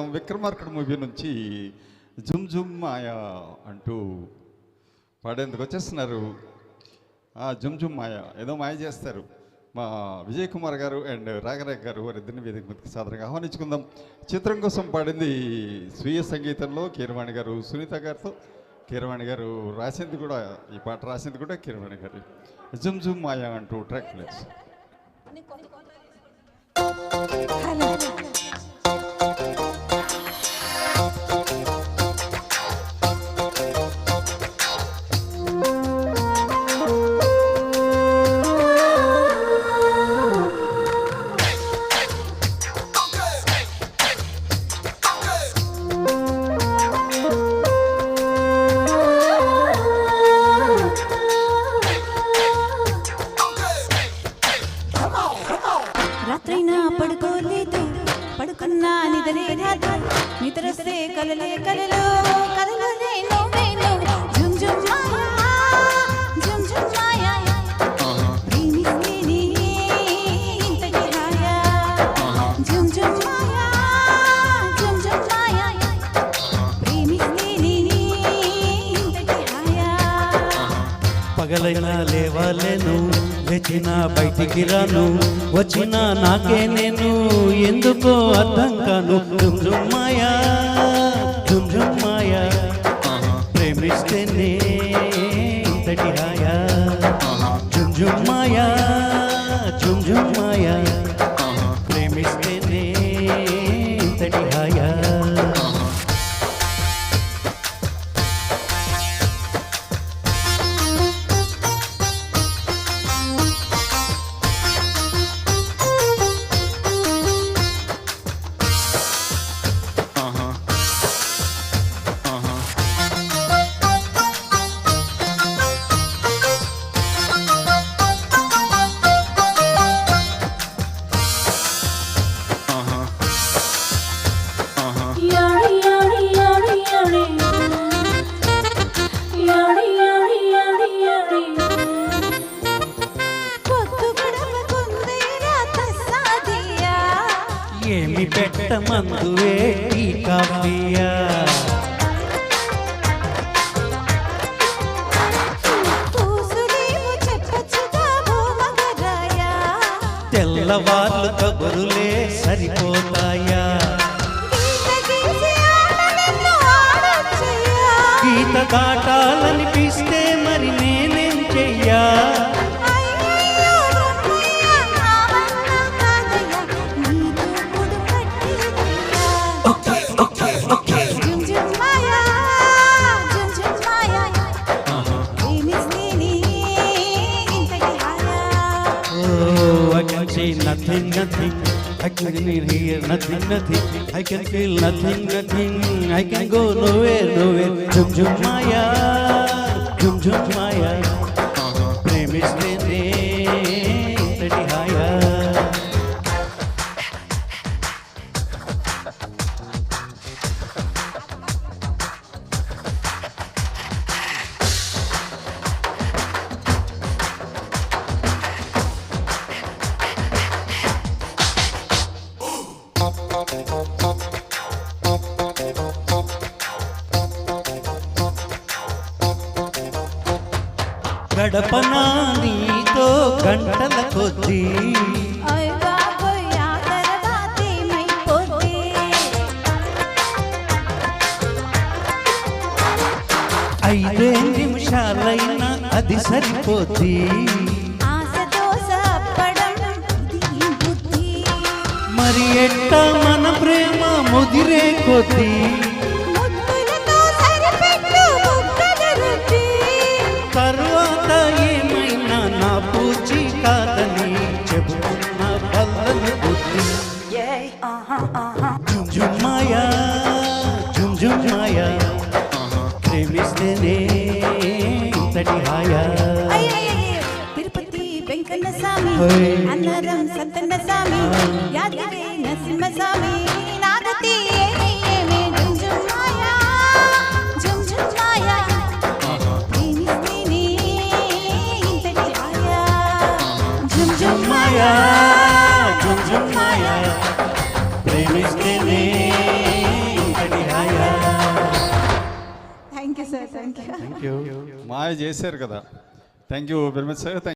విక్రమార్కుడు movie నుంచి జుమ్ జుమ్ మాయా అంటూ పాడేందుకు వచ్చేస్తున్నారు. ఆ, జుమ్ జుమ్ మాయా ఏదో మాయ చేస్తారు. మా విజయ్ కుమార్ గారు అండ్ రాగరేఖ గారు వారిద్దరిని వేదిక మీదకి సాధారణంగా ఆహ్వానించుకుందాం. చిత్రం కోసం పాడింది స్వీయ సంగీతంలో కీరవాణి గారు సునీత గారితో. కీరవాణి గారు రాసింది కూడా ఈ పాట రాసింది కూడా కీరవాణి గారు. జుమ్ జుమ్ మాయా అంటూ ట్రాక్ ప్లేస్ కలలే కలలు కలలు నేను నేను జుమ్ జుమ్ మాయా జుమ్ జుమ్ మాయా ప్రేమిస్తే నీ ఇంతకి రాయా జుమ్ జుమ్ మాయా జుమ్ జుమ్ మాయా ప్రేమిస్తే నీ ఇంతకి రాయా పగలైనా లేవాలేను వచ్చిన బయటికి రాను వచ్చిన నాకే నేను ఎందుకో అర్థం కాను. జుమ్ జుమ్ మాయా. yeah, yeah. Uh. ఏమి పెట్టమందువే ఈ కాఫీయా పూసులేము చెప్పచ్చుగా భూమగరాయా తెల్లవార్లు కబురులే సరిపోతాయా. say nothing, nothing. I can hear nothing, nothing. I can feel nothing, nothing. I can go nowhere, nowhere. Jum jum maya, jum jum maya. Prem గడపనా నీతో గంటల కొద్ది? ఐదే నిమిషాలైనా అది సరిపోద్ది. మరి ఎట్ట మన ప్రేమ ముదిరే కొద్దీ? మాయా జుమ్ జుమ్ మాయా ప్రేమిస్తేనే ఇంతటి హాయా తిరుపతి వెంకన్న స్వామి. అన్నరం సత్తన్న స్వామి యాదగిరి నరసింహ స్వామి నాగతి ఇష్టమే థ్యాంక్ యూ థ్యాంక్ యూ మాయ చేశారు కదా. Thank you very sir